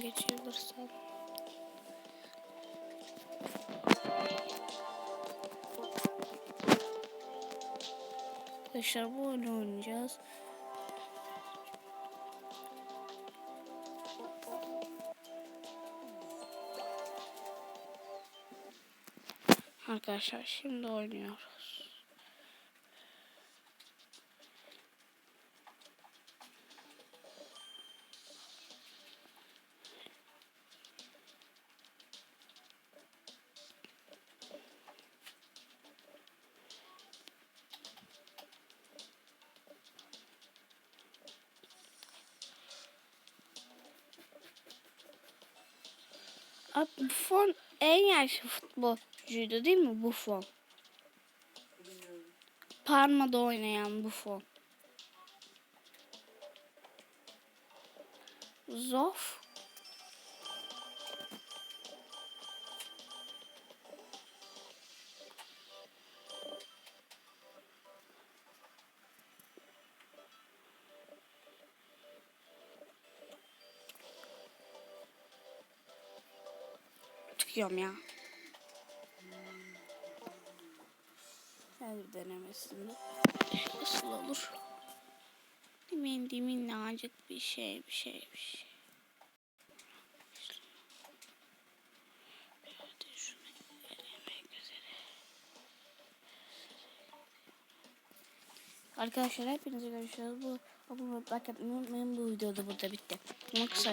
geçebilirsem. Arkadaşlar bu oyunu oynayacağız. Arkadaşlar şimdi oynuyoruz. Buffon en yaşlı futbolcuydu değil mi Buffon? Parma'da oynayan Buffon. Zof. Çıkıyorum ya. Her denemesinde nasıl olur? Dimin dimin nacık bir şey bir şey bir şey. Arkadaşlar hepinize görüşürüz. Bu like atmayı unutmayın. Bu video da burada bitti. Ama kısa